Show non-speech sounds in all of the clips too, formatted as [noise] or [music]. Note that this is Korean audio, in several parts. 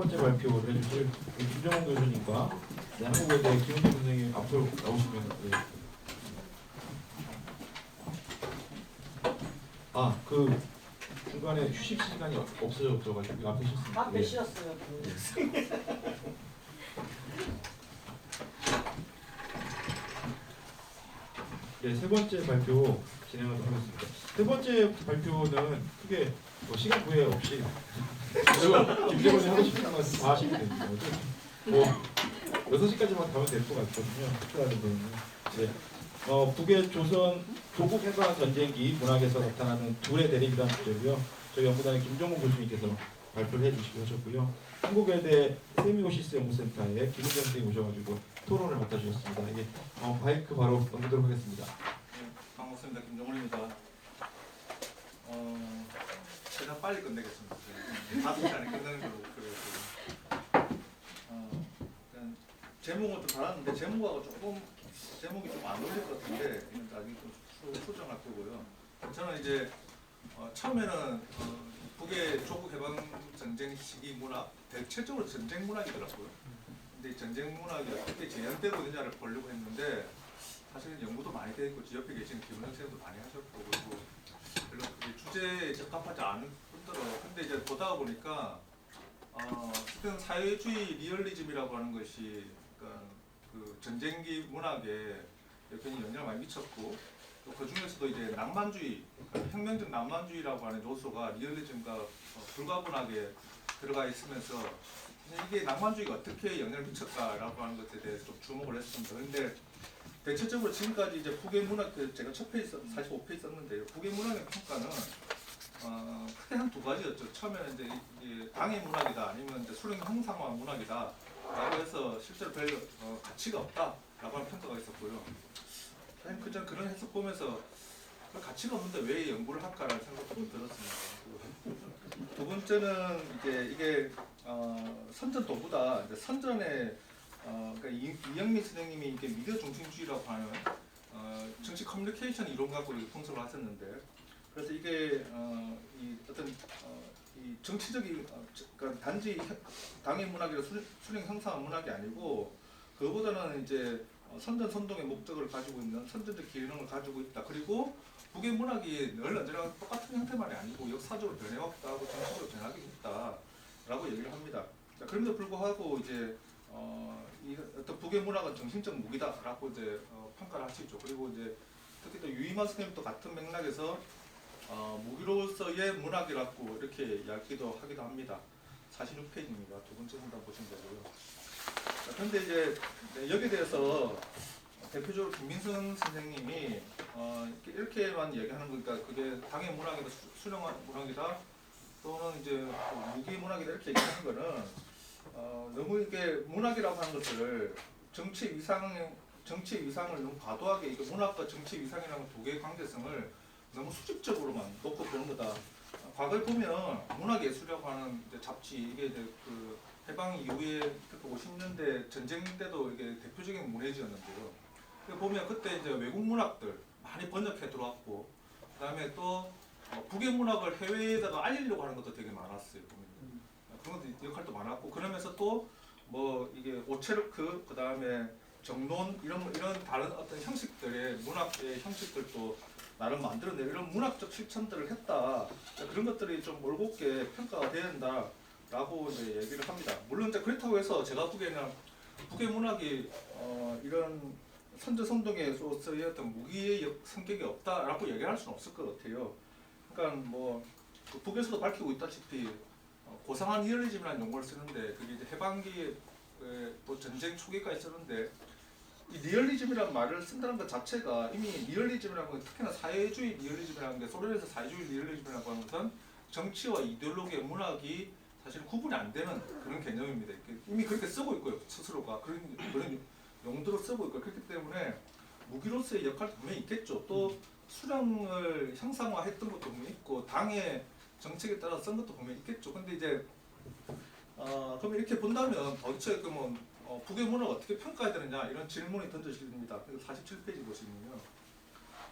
번째 발표를 해주실 김정훈 교수님과 네, 한국에 대해 김은정 선생님 앞으로 나오시면 네. 아그 중간에 휴식 시간이 없어져가지고 앞에 쉬었습니다. 앞에 네. 쉬었어요. [laughs] 네, 세 번째 발표 진행하도록 하겠습니다. 세 번째 발표는 크게 뭐 시간 구애 없이 그리고 김정은이 하고 싶은 거다 하시면 됩니다. 뭐 6시까지만 가면 될 것 같거든요. 특별하게 되면. 네. 어, 북의 조선 조국 해방 전쟁기 문학에서 나타나는 둘의 대립이라는 주제고요. 저희 연구단의 김정훈 교수님께서 발표를 해주시고 하셨고요. 한국외대 세미오시스 연구센터에 김은정 선생님 오셔가지고 토론을 맡아주셨습니다. 이게 어, 마이크 바로 넘기도록 하겠습니다. 네, 반갑습니다. 김정훈입니다. 어, 최대한 빨리 끝내겠습니다. 네, 다섯 시간에 끝내는 걸로 그랬고요. 어, 일단 제목은 좀 달았는데 제목하고 조금 제목이 좀 안 어울릴 것 같은데 이건 나중에 좀 수- 수정할 거고요. 저는 이제 어, 처음에는 어, 북의 조국 해방 전쟁 시기 문학 대체적으로 전쟁 문학이더라고요. 근데 이 전쟁 문학이 어떻게 재현되고 있느냐를 보려고 했는데 사실은 연구도 많이 되어 있고 옆에 계시는 김은영 선생님도 많이 하셨고 그리고 별로 주제에 적합하지 않은 뿐더러 근데 이제 보다 보니까 어, 어쨌든 사회주의 리얼리즘이라고 하는 것이 그러니까 그 전쟁기 문학에 여전히 영향을 많이 미쳤고 또 그 중에서도 이제 낭만주의 그러니까 혁명적 낭만주의라고 하는 요소가 리얼리즘과 어, 불가분하게 들어가 있으면서 이게 낭만주의가 어떻게 영향을 미쳤다라고 하는 것에 대해서 좀 주목을 했습니다. 근데 대체적으로 지금까지 이제 북의 문학 그 제가 첫 페이지 45페이지 썼는데요. 북의 문학의 평가는 어, 크게 한 두 가지였죠. 처음에는 이제 당의 문학이다 아니면 이제 수령 형상화 문학이다 라고 해서 실제로 별 어, 가치가 없다라고 하는 평가가 있었고요. 사실 그전 그런 해석 보면서 별 가치가 없는데 왜 연구를 할까라는 생각도 좀 들었습니다. 두 번째는 이제 이게 어, 선전 도구다. 선전에 어, 그러니까 이, 이영민 선생님이 이게 미디어 중심주의라고 하는 어, 정치 커뮤니케이션 이론 갖고 분석을 하셨는데 그래서 이게 어, 이 어떤 어, 이 정치적인 어, 저- 그러니까 단지 혀- 당의 문학이라 수령, 수령 형상 문학이 아니고 그보다는 이제 어, 선전 선동의 목적을 가지고 있는 선전적 기능을 가지고 있다. 그리고 북의 문학이 늘 언제나 똑같은 형태만이 아니고 역사적으로 변해왔다 하고 정치적으로 변하게 있다라고 얘기를 합니다. 자, 그럼에도 불구하고 이제 어, 이 어떤 북의 문학은 정신적 무기다라고 이제 어, 평가를 하시죠. 그리고 이제 특히 또 유이만 선생님도 같은 맥락에서 어, 무기로서의 문학이라고 이렇게 이야기도 하기도 합니다. 46페이지입니다. 두 번째 문단 보시면 되고요. 자, 그런데 이제 네, 여기에 대해서 대표적으로 김민선 선생님이 어, 이렇게- 이렇게만 얘기하는 거니까 그게 당의 문학이다, 수- 수령한 문학이다, 또는 이제 그 무기 문학이다 이렇게 얘기하는 거는 어, 너무 이게 문학이라고 하는 것들을 정치 위상 정치 위상을 너무 과도하게 이게 문학과 정치 위상이라는 두 개의 관계성을 너무 수직적으로만 놓고 보는 거다. 어, 과거에 보면 문학 예술이라고 하는 잡지 이게 이제 그 해방 이후에 그 50년대 전쟁 때도 이게 대표적인 문해지였는데요. 그 보면 그때 이제 외국 문학들 많이 번역해 들어왔고 그다음에 또 어, 북의 문학을 해외에다가 알리려고 하는 것도 되게 많았어요. 보면. 그런 것도 역할도 많았고 그러면서 또 뭐 이게 오체르크 그 다음에 정론 이런 이런 다른 어떤 형식들의 문학의 형식들도 나름 만들어내 이런 문학적 실천들을 했다 그런 것들이 좀 올곧게 평가가 돼야 된다라고 이제 얘기를 합니다. 물론 이제 그렇다고 해서 제가 보기에는 북의 문학이 어, 이런 선제 선동에서의 어떤 무기의 역- 성격이 없다라고 얘기할 수는 없을 것 같아요. 그러니까 뭐그 북에서도 밝히고 있다시피 어, 고상한 리얼리즘이라는 용어를 쓰는데 그게 이제 해방기 또 전쟁 초기까지 쓰는데 이 리얼리즘이라는 말을 쓴다는 것 자체가 이미 리얼리즘이라는 건 특히나 사회주의 리얼리즘이라는 게 소련에서 사회주의 리얼리즘이라고 하는 것은 정치와 이데올로기의 문학이 사실 구분이 안 되는 그런 개념입니다. 이미 그렇게 쓰고 있고요 스스로가 그런 그런 용도로 쓰고 있고 그렇기 때문에 무기로서의 역할도 분명히 있겠죠. 또 수령을 형상화했던 것도 분명히 있고 당의 정책에 따라 쓴 것도 분명히 있겠죠. 근데 이제 어, 그럼 이렇게 본다면 도대체 그러면 어, 문화를 어떻게 평가해야 되느냐 이런 질문이 던져집니다. 그리고 47페이지 보시면요.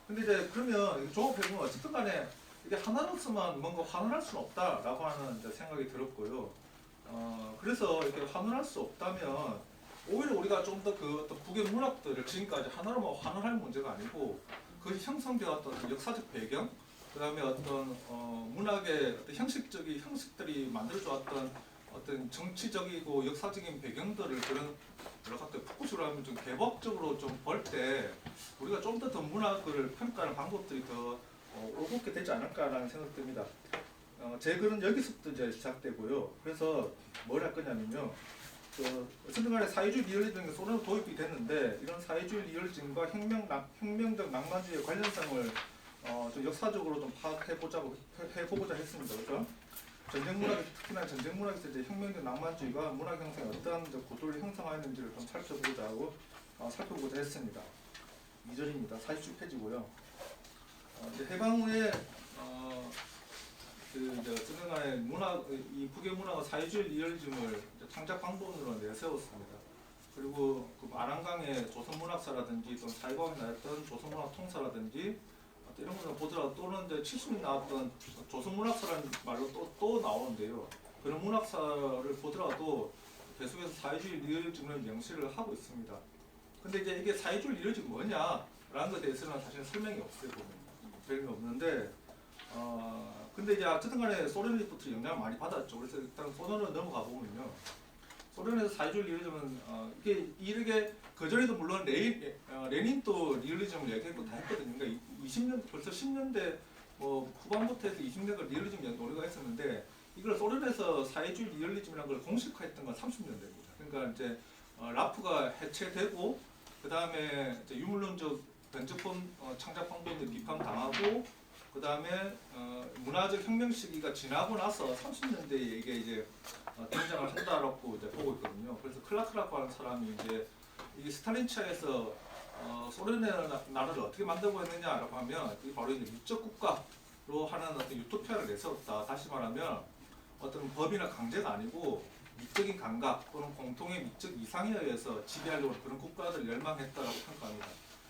근데 이제 그러면 종합해보면 어쨌든 간에 이게 하나로서만 뭔가 환원할 수는 없다라고 하는 생각이 들었고요. 어, 그래서 이렇게 환원할 수 없다면 오히려 우리가 좀 더 그 어떤 북의 문학들을 지금까지 하나로만 환원할 문제가 아니고 그 형성되었던 역사적 배경, 그 다음에 어떤 어, 문학의 어떤 형식적인 형식들이 만들어져 왔던 어떤 정치적이고 역사적인 배경들을 그런 여러 가지 포커스로 하면 좀 개박적으로 좀 볼 때 우리가 좀 더 더 문학을 평가하는 방법들이 더 어, 올곧게 되지 않을까라는 생각이 듭니다. 어, 제 글은 여기서부터 이제 시작되고요. 그래서 뭘 할 거냐면요. 그 어쨌든 간에 사회주의 리얼리즘이 소련 도입이 됐는데 이런 사회주의 리얼리즘과 혁명, 낭- 혁명적 낭만주의의 관련성을 어, 좀 역사적으로 좀 파악해보자고 해- 해보고자 했습니다. 그렇죠? 전쟁 문학 특히나 전쟁 문학에서 이제 혁명적 낭만주의가 문학 형성에 어떠한 구도를 형성하였는지를 좀 살펴보고자 하고 어, 살펴보고자 했습니다. 2절입니다. 47페이지고요. 어, 이제 해방 후에 어, 그 이제 어쨌든 간에 문학 이 북의 문화가 사회주의 리얼리즘을 이제 창작 방법으로 내세웠습니다. 그리고 그 아랑강의 조선 문학사라든지 또는 사회과학에 나왔던 조선 문학 통사라든지 것을 보더라도 또는 이제 70년 나왔던 조선 문학사라는 말로 또, 또 나오는데요. 그런 문학사를 보더라도 계속해서 사회주의 리얼리즘을 명시를 하고 있습니다. 근데 이제 이게 사회주의 리얼리즘이 뭐냐라는 것에 대해서는 사실 설명이 없어요 보면 설명이 없는데 어 근데 이제 어쨌든 간에 소련으로부터 영향을 많이 받았죠. 그래서 일단 소련으로 넘어가 보면요. 소련에서 사회주의 리얼리즘은 어, 이게 이렇게 그 전에도 물론 레인, 어, 레닌도 리얼리즘을 얘기했고 다 했거든요. 그러니까 20년 벌써 10년대 뭐 후반부터 해서 20년대 리얼리즘 논의가 했었는데 이걸 소련에서 사회주의 리얼리즘이라는 걸 공식화했던 건 30년대입니다. 그러니까 이제 어, 라프가 해체되고 그 다음에 유물론적 변제법 어, 창작 방법에 비판당하고 그 다음에 어, 문화적 혁명 시기가 지나고 나서 30년대에 이게 이제 어, 등장을 한다라고 이제 보고 있거든요. 그래서 클라크라프라는 사람이 이제 이게 스탈린 차에서 어, 소련의 나- 나라를 어떻게 만들고 했느냐라고 하면 이게 바로 이제 미적 국가로 하는 어떤 유토피아를 내세웠다. 다시 말하면 어떤 법이나 강제가 아니고 미적인 감각 또는 공통의 미적 이상에 의해서 지배하려고 그런 국가들을 열망했다라고 평가합니다.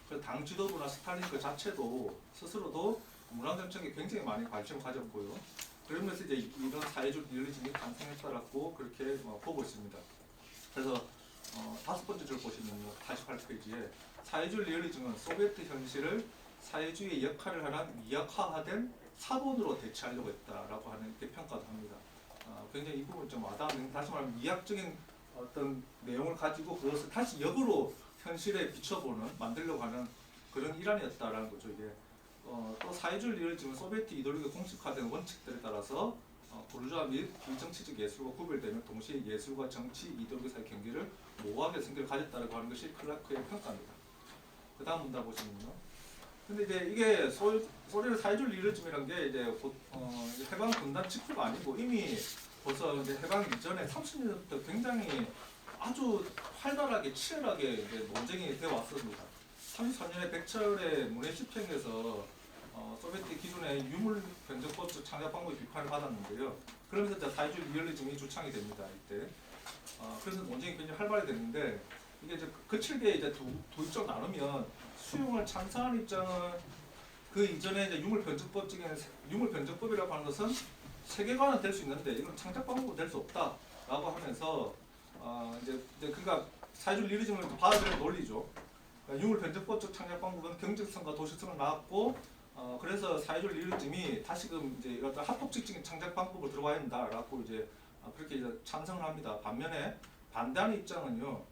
그래서 당 지도부나 스탈린 그 자체도 스스로도 문화 정책에 굉장히 많이 관심을 가졌고요. 그러면서 이제 이런 사회주의 리얼리즘이 탄생했다라고 그렇게 뭐 보고 있습니다. 그래서 어, 다섯 번째 줄 보시면요, 48페이지에 사회주의 리얼리즘은 소비에트 현실을 사회주의의 역할을 하는 미약화된 사본으로 대체하려고 했다라고 하는 이렇게 평가도 합니다. 어, 굉장히 이 부분 좀 와닿는 다시 말하면 미학적인 어떤 내용을 가지고 그것을 다시 역으로 현실에 비춰보는 만들려고 하는 그런 일환이었다라는 거죠 이게. 어, 또 사회주의 리얼리즘은 소비에트 이데올로기 공식화된 원칙들에 따라서 어, 부르주아 및 비정치적 예술과 구별되며 동시에 예술과 정치, 이데올로기 사이 경계를 모호하게 성격을 가졌다고 하는 것이 클라크의 평가입니다. 그 다음 문단 보시면요. 근데 이제 이게 소, 소련의 사회주의 리얼리즘이란 게 이제 곧, 어, 해방 분단 직후가 아니고 이미 벌써 이제 해방 이전에 30년부터 굉장히 아주 활발하게 치열하게 이제 논쟁이 되어 왔습니다. 34년에 백철의 문해 집행에서 어, 소비에트 기존의 유물 변제법적 창작 방법의 비판을 받았는데요. 그러면서 이제 사회주의 리얼리즘이 주창이 됩니다. 이때. 어, 그래서 논쟁이 굉장히 활발히 됐는데 이게 이제 그 칠개 이제 두, 두 입장 나누면 수용을 찬성하는 입장은 그 이전에 이제 유물 변제법 중에 유물 변제법이라고 하는 것은 세계관은 될 수 있는데 이건 창작 방법은 될 수 없다라고 하면서 어, 이제 이제 그러니까 사회주의 리얼리즘을 받아들이는 논리죠. 그러니까 유물 변제법적 창작 방법은 경제성과 도시성을 낳았고 어, 그래서 사회주의 리얼리즘이 다시금 이제 어떤 합법적인 창작 방법을 들어와야 된다라고 이제 어, 그렇게 이제 찬성을 합니다. 반면에 반대하는 입장은요.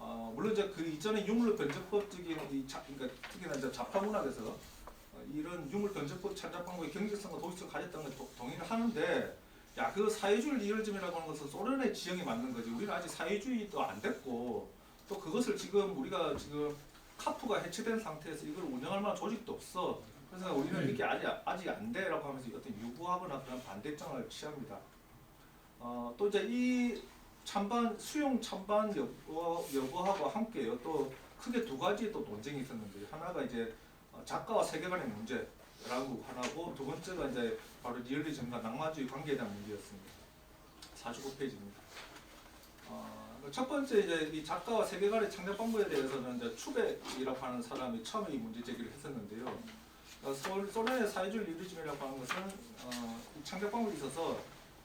어, 물론 이제 그 이전에 유물 변제법적인 이 자, 그러니까 특히나 이제 자파 문학에서 어, 이런 유물 변제법 방법의 경제성과 도시성을 가졌다는 걸 도- 동의를 하는데 야 그 사회주의 리얼리즘이라고 하는 것은 소련의 지형이 맞는 거지 우리는 아직 사회주의도 안 됐고 또 그것을 지금 우리가 지금 카프가 해체된 상태에서 이걸 운영할 만한 조직도 없어. 그래서 우리는 이게 아직 아직 안 돼라고 하면서 어떤 유구하거나 그런 반대 입장을 취합니다. 어, 또 이제 이 찬반 수용 찬반 여부, 여부하고 함께요. 또 크게 두 가지 또 논쟁이 있었는데 하나가 이제 어, 작가와 세계관의 문제라고 하나고 두 번째가 이제 바로 리얼리즘과 낭만주의 관계에 대한 문제였습니다. 49페이지입니다. 어, 첫 번째 이제 이 작가와 세계관의 창작 방법에 대해서는 이제 추백이라고 하는 사람이 처음에 이 문제 제기를 했었는데요. 어, 소- 소련의 사회주의 리얼리즘이라고 하는 것은 어, 이 창작 방법에 있어서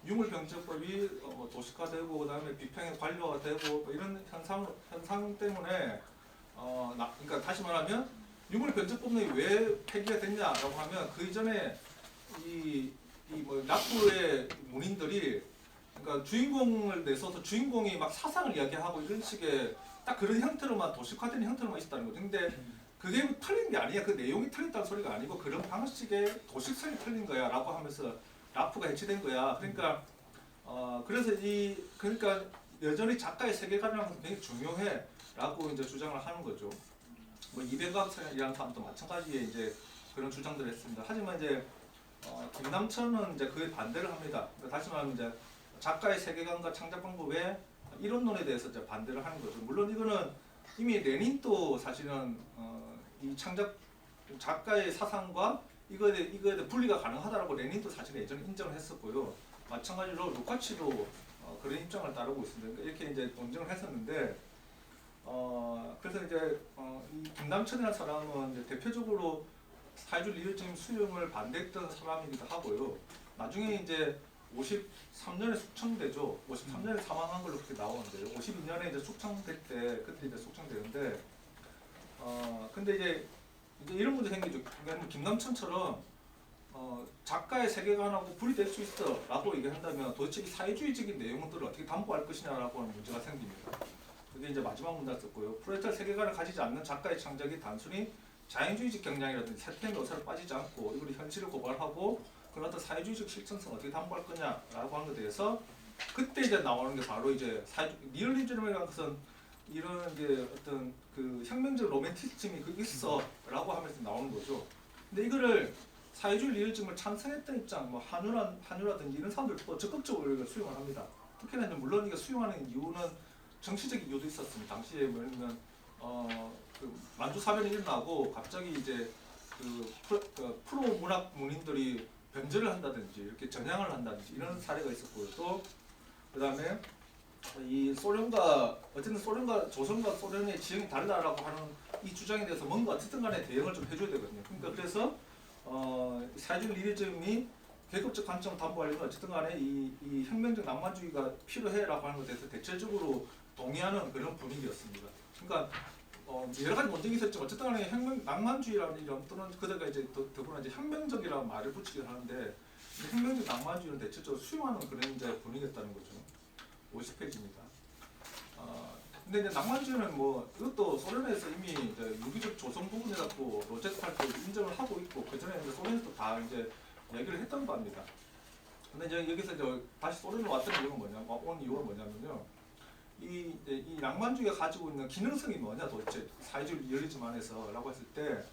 유물병제법이 어, 뭐 도식화되고 그다음에 비평의 관료가 되고 뭐 이런 현상 현상 때문에 어, 나, 그러니까 다시 말하면 유물병제법이 왜 폐기가 됐냐라고 하면 그 이전에 이이뭐 납부의 문인들이 그러니까 주인공을 내서서 주인공이 막 사상을 이야기하고 이런 식의 딱 그런 형태로만 도식화된 형태로만 있었다는 거죠. 근데 그게 틀린 게 아니야. 그 내용이 틀렸다는 소리가 아니고 그런 방식의 도식성이 틀린 거야라고 하면서 라프가 해체된 거야. 그러니까 어 그래서 이 그러니까 여전히 작가의 세계관이라는 것은 굉장히 중요해라고 이제 주장을 하는 거죠. 뭐 이백학이라는 사람도 마찬가지의 이제 그런 주장들을 했습니다. 하지만 이제 어, 김남천은 이제 그에 반대를 합니다. 그러니까 다시 말하면 이제 작가의 세계관과 창작 방법의 이론론에 대해서 이제 반대를 하는 거죠. 물론 이거는 이미 레닌도 사실은 어, 이 창작 작가의 사상과 이거에 이거에 분리가 가능하다라고 레닌도 사실 예전에 인정을 했었고요. 마찬가지로 루카치도 어, 그런 입장을 따르고 있습니다. 그러니까 이렇게 이제 논쟁을 했었는데 어, 그래서 이제 어, 이 김남천이라는 사람은 이제 대표적으로 사회주의 리얼즘 수용을 반대했던 사람이기도 하고요. 나중에 이제 53년에 숙청되죠. 53년에 사망한 걸로 그렇게 나오는데요. 52년에 이제 숙청될 때 그때 이제 숙청되는데 어 근데 이제 이제 이런 문제 생기죠. 그러니까 김남천처럼 어 작가의 세계관하고 분리될 수 있어라고 얘기한다면 도대체 이 사회주의적인 내용들을 어떻게 담보할 것이냐라고 하는 문제가 생깁니다. 그게 이제 마지막 문단 썼고요. 프로레탈 세계관을 가지지 않는 작가의 창작이 단순히 자연주의적 경향이라든지 세태의 묘사를 빠지지 않고 이걸 현실을 고발하고 그런 어떤 사회주의적 실천성 어떻게 담보할 거냐라고 하는 것에 대해서 그때 이제 나오는 게 바로 이제 사회 리얼리즘이라는 것은 이런 이제 어떤 그 혁명적 로맨티즘이 그 있어라고 하면서 나오는 거죠. 근데 이거를 사회주의 리얼리즘을 찬성했던 입장, 뭐 한유라 한유라든지 이런 사람들도 적극적으로 수용을 합니다. 특히나 이제 물론 이거 수용하는 이유는 정치적인 이유도 있었습니다. 당시에 뭐냐면 어그 만주 사변이 일어나고 갑자기 이제 그 프로, 그 프로 문학 문인들이 변절을 한다든지 이렇게 전향을 한다든지 이런 사례가 있었고요. 또 그다음에 이 소련과 어쨌든 소련과 조선과 소련의 지형이 다르다라고 하는 이 주장에 대해서 뭔가 어쨌든 간에 대응을 좀 해줘야 되거든요. 그러니까 그래서 어, 사회주의 리얼리즘이 계급적 관점 담보하려면 어쨌든 간에 이, 이 혁명적 낭만주의가 필요해라고 하는 것에 대해서 대체적으로 동의하는 그런 분위기였습니다. 그러니까 어, 여러 가지 논쟁이 있었지만 어쨌든 간에 혁명 낭만주의라는 이름 또는 그다가 이제 더, 더구나 이제 혁명적이라는 말을 붙이긴 하는데 이 혁명적 낭만주의는 대체적으로 수용하는 그런 이제 분위기였다는 거죠. 50페이지입니다. 어, 근데 이제 낭만주의는 뭐 이것도 소련에서 이미 이제 유기적 조성 부분에 갖고 로제스탈트 인정을 하고 있고 그 전에 이제 소련에서 다 이제 얘기를 했던 바입니다. 근데 이제 여기서 이제 다시 소련으로 왔던 이유는 뭐냐, 온 이유가 뭐냐면요. 이, 이 낭만주의가 가지고 있는 기능성이 뭐냐 도대체 사회주의 리얼리즘 안에서라고 했을 때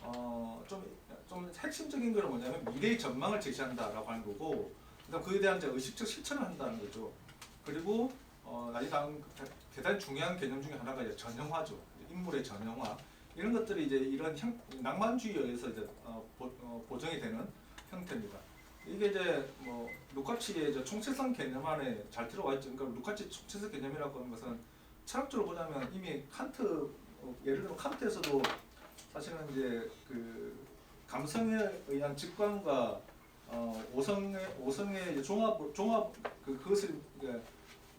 어, 좀, 좀 핵심적인 거는 뭐냐면 미래의 전망을 제시한다라고 하는 거고 그다음 그에 대한 이제 의식적 실천을 한다는 거죠. 그리고 어, 나이 다음 대단히 중요한 개념 중에 하나가 이제 전형화죠. 인물의 전형화 이런 것들이 이제 이런 형, 낭만주의에 의해서 이제 어, 보, 어, 보정이 되는 형태입니다. 이게 이제 뭐 루카치의 이제 총체성 개념 안에 잘 들어와 있죠. 그러니까 루카치 총체성 개념이라고 하는 것은 철학적으로 보자면 이미 칸트 어, 예를 들면 칸트에서도 사실은 이제 그 감성에 의한 직관과 어, 오성의 오성의 종합 종합 그 그것을 이제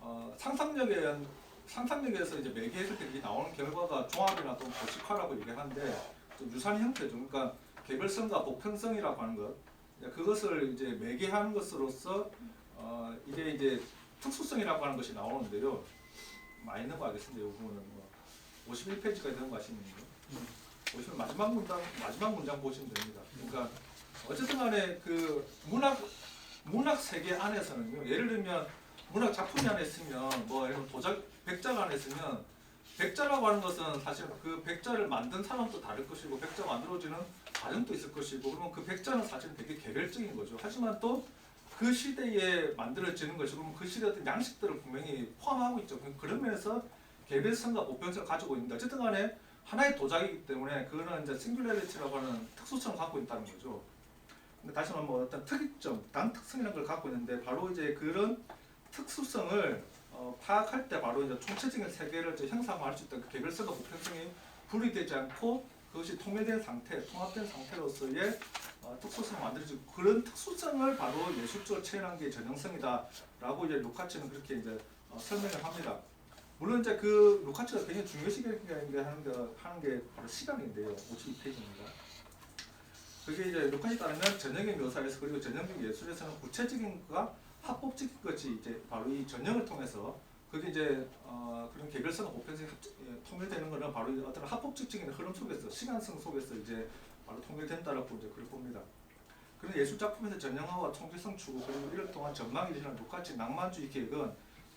어, 상상력에 의한 상상력에서 이제 때 이게 나오는 결과가 종합이나 또 보식화라고 얘기하는데 좀 유사한 형태죠. 그러니까 개별성과 보편성이라고 하는 것 그것을 이제 매개하는 것으로서 어, 이게 이제 특수성이라고 하는 것이 나오는데요. 많이 있는 거 알겠습니다. 이 부분은 뭐 51페이지까지 넘어가시면요. 보시면 마지막 문장 마지막 문장 보시면 됩니다. 그러니까 어쨌든 간에 그 문학 문학 세계 안에서는요. 예를 들면 문학 작품이 안에 있으면 뭐 들면 도작 백자가 안에 있으면 백자라고 하는 것은 사실 그 백자를 만든 사람도 다를 것이고 백자 만들어지는 과정도 있을 것이고 그러면 그 백자는 사실 되게 개별적인 거죠. 하지만 또 그 시대에 만들어지는 것이 그러면 그 시대의 어떤 양식들을 분명히 포함하고 있죠. 그- 그런 면에서 개별성과 보편성을 가지고 있는데 어쨌든 간에 하나의 도자기이기 때문에 그거는 이제 싱귤레리티라고 하는 특수성을 갖고 있다는 거죠. 근데 다시 말하면 뭐 어떤 특이점, 단특성이라는 걸 갖고 있는데 바로 이제 그런 특수성을 어, 파악할 때 바로 이제 총체적인 세계를 형상화할 수그 개별성과 보편성이 분리되지 않고 그것이 통일된 상태, 통합된 상태로서의 어, 특수성을 만들어지고 그런 특수성을 바로 예술적으로 체현한 게 전형성이다라고 이제 루카치는 그렇게 이제 어, 설명을 합니다. 물론 이제 그 루카치가 굉장히 중요시하게 하는 게 하는 게 바로 시간인데요. 52페이지입니다. 그게 이제 루카치 따르면 전형의 묘사에서 그리고 전형적 예술에서는 구체적인 것과 합법적인 것이 이제 바로 이 전형을 통해서 그게 이제 어, 그런 개별성 보편성이 합- 예, 통일되는 거는 바로 이 어떤 합법적인 흐름 속에서 시간성 속에서 이제 바로 통일된다라고 이제 그걸 봅니다. 그런 예술 작품에서 전형화와 통일성 추구 그리고 이를 통한 전망이 되는 루카치 낭만주의 계획은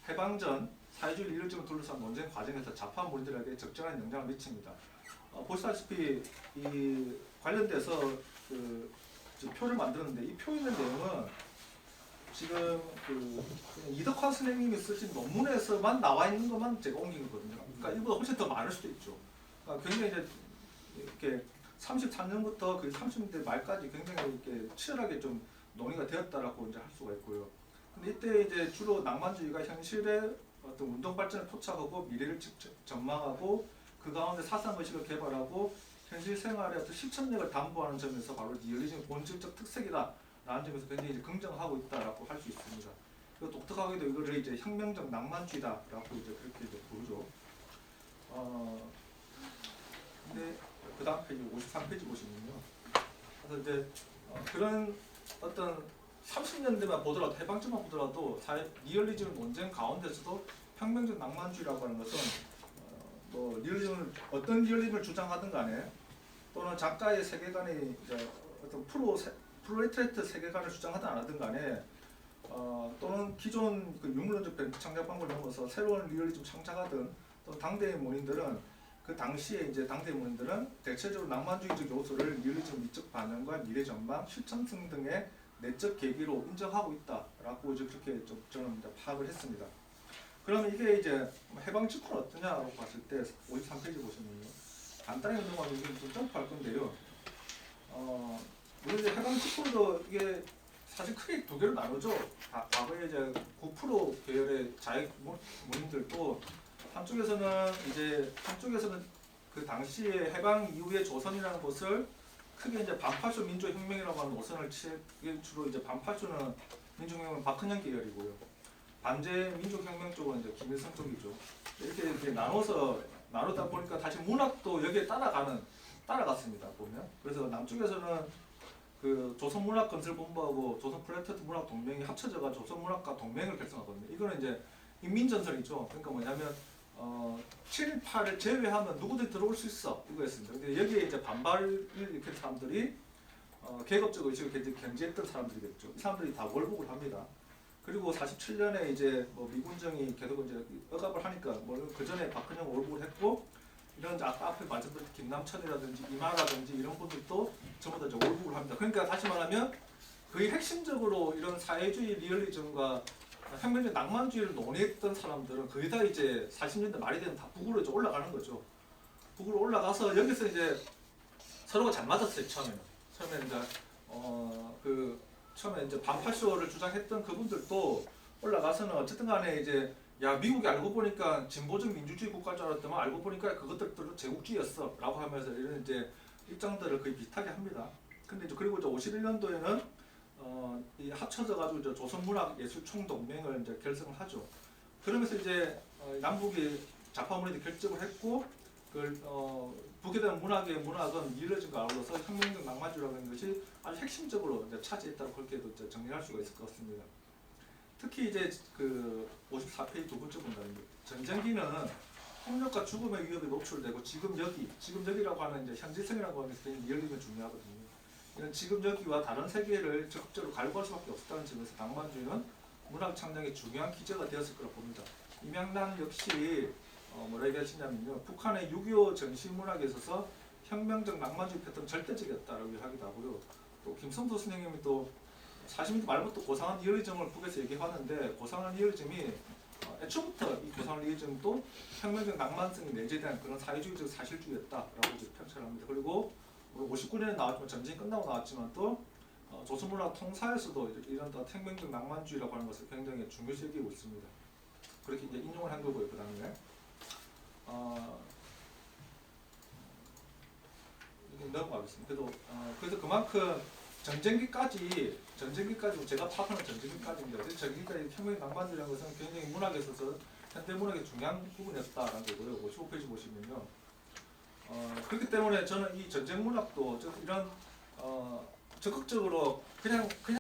해방전 사회주의 리얼즘을 둘러싼 논쟁 과정에서 좌파 무리들에게 적절한 영향을 미칩니다. 어, 보시다시피 이 관련돼서 그 표를 만들었는데 이표 있는 내용은 지금 그 이덕화 선생님이 쓰신 논문에서만 나와 있는 것만 제가 옮긴 거거든요. 그러니까 이보다 훨씬 더 많을 수도 있죠. 그러니까 굉장히 이제 이렇게 33년부터 그 30년대 말까지 굉장히 이렇게 치열하게 좀 논의가 되었다라고 이제 할 수가 있고요. 근데 이때 이제 주로 낭만주의가 현실의 어떤 운동 발전을 포착하고 미래를 직접 전망하고 그 가운데 사상 의식을 개발하고 현실 생활의 어떤 실천력을 담보하는 점에서 바로 리얼리즘의 본질적 특색이다. 라는 점에서 굉장히 긍정하고 있다라고 할 수 있습니다. 그리고 독특하게도 이거를 이제 혁명적 낭만주의다라고 이제 그렇게 이제 부르죠. 어, 근데 그 다음 페이지 53페이지 보시면요. 그래서 이제 어, 그런 어떤 30년대만 보더라도 해방전만 보더라도 사회 리얼리즘 논쟁 가운데서도 혁명적 낭만주의라고 하는 것은 어, 뭐 리얼리즘을 어떤 리얼리즘을 주장하든 간에 또는 작가의 세계관이 이제 어떤 프로 세, 프로레트레트 세계관을 주장하든 안 하든 간에 어, 또는 기존 그 유물론적 창작 방법을 넘어서 새로운 리얼리즘 창작하든 또 당대의 문인들은 그 당시에 이제 당대 문인들은 대체적으로 낭만주의적 요소를 리얼리즘 미적 반영과 미래 전망, 실천성 등의 내적 계기로 인정하고 있다라고 이제 그렇게 좀 저는 이제 파악을 했습니다. 그러면 이게 이제 해방 직후는 어떠냐고 봤을 때 53페이지 보시면요. 간단히 이게 좀 점프할 건데요. 어, 이제 해방 직후도 이게 사실 크게 두 개로 나누죠. 과- 과거에 이제 9% 계열의 자익 문- 문인들도 한쪽에서는 이제 한쪽에서는 그 당시에 해방 이후의 조선이라는 것을 크게 이제 반팔쇼 민주혁명이라고 하는 취해 이게 주로 이제 반팔쇼는 민주혁명은 박헌영 계열이고요. 반제 민주혁명 쪽은 이제 김일성 쪽이죠. 이렇게 이렇게 나눠서 나누다 보니까 다시 문학도 여기에 따라가는 따라갔습니다 보면. 그래서 남쪽에서는 그 조선문학건설본부하고 조선프로젝트 문학동맹이 합쳐져가 조선문학과 동맹을 결성하거든요. 이거는 이제 인민전선이죠. 그러니까 뭐냐면 어, 7, 8을 제외하면 누구든 들어올 수 있어 이거였습니다. 근데 여기에 이제 반발을 일으킨 사람들이 어, 계급적 의식을 굉장히 견지했던 사람들이겠죠. 이 사람들이 다 월북을 합니다. 그리고 47년에 이제 뭐 미군정이 계속 이제 억압을 하니까 뭐그 전에 박근혜가 월북을 했고 이런 아까 앞에 말씀드린 김남천이라든지 이마라든지 이런 분들도 전부 다 이제 월북을 합니다. 그러니까 다시 말하면 거의 핵심적으로 이런 사회주의 리얼리즘과 혁명적 낭만주의를 논의했던 사람들은 거의 다 이제 40년대 말이 되면 다 북으로 이제 올라가는 거죠. 북으로 올라가서 여기서 이제 서로가 잘 맞았어요 처음에는. 처음에 이제 어그 처음에 이제 반팔쇼를 주장했던 그분들도 올라가서는 어쨌든 간에 이제 야 미국이 알고 보니까 진보적 민주주의 국가인 줄 알았더만 알고 보니까 그것들도 제국주의였어 라고 하면서 이런 이제 입장들을 거의 비슷하게 합니다. 근데 이제 그리고 이제 51년도에는 어, 이 합쳐져 가지고 이제 조선문학예술총동맹을 이제 결성을 하죠. 그러면서 이제 어, 남북이 좌파문화들이 결정을 했고 그 어, 북에 대한 문학의 문학은 이어진과 아울러서 혁명적 낭만주의라는 것이 아주 핵심적으로 이제 차지했다고 그렇게도 정리할 수가 있을 것 같습니다. 특히 이제 그 54페이지 두 번째 문단입니다. 전쟁기는 폭력과 죽음의 위협에 노출되고 지금 여기, 지금 여기라고 하는 이제 현지성이라고 하는 것이 리얼리즘이 중요하거든요. 이런 지금 여기와 다른 세계를 적극적으로 갈구할 수밖에 없었다는 점에서 낭만주의는 문학 창작의 중요한 기제가 되었을 거라 봅니다. 임양란 역시 어, 뭐라 얘기하시냐면요. 북한의 6.25 전시 문학에 있어서 혁명적 낭만주의 패턴 절대적이었다라고 하기도 하고요. 또 김성도 선생님이 또 40년대 말부터 고상한 리얼리즘을 북에서 얘기하는데 고상한 리얼리즘이 어, 애초부터 이 고상한 리얼리즘도 혁명적 낭만성이 내재된 그런 사회주의적 사실주의였다라고 이제 평가합니다. 그리고 59년에 나왔지만 전쟁이 끝나고 나왔지만 또 어, 조선문학 통사에서도 이런 더 혁명적 낭만주의라고 하는 것을 굉장히 중요시 여기고 있습니다. 그렇게 이제 인용을 한 거고요. 그 다음에 어, 넘어가겠습니다. 그래도 어, 그래서 그만큼 전쟁기까지 전쟁기까지 제가 파악하는 전쟁기까지입니다. 전쟁기까지 혁명 낭만이라는 것은 굉장히 문학에 있어서 현대 문학의 중요한 부분이었다라는 거고요. 55페이지 보시면요. 어, 그렇기 때문에 저는 이 전쟁 문학도 저 이런 어, 적극적으로 그냥 그냥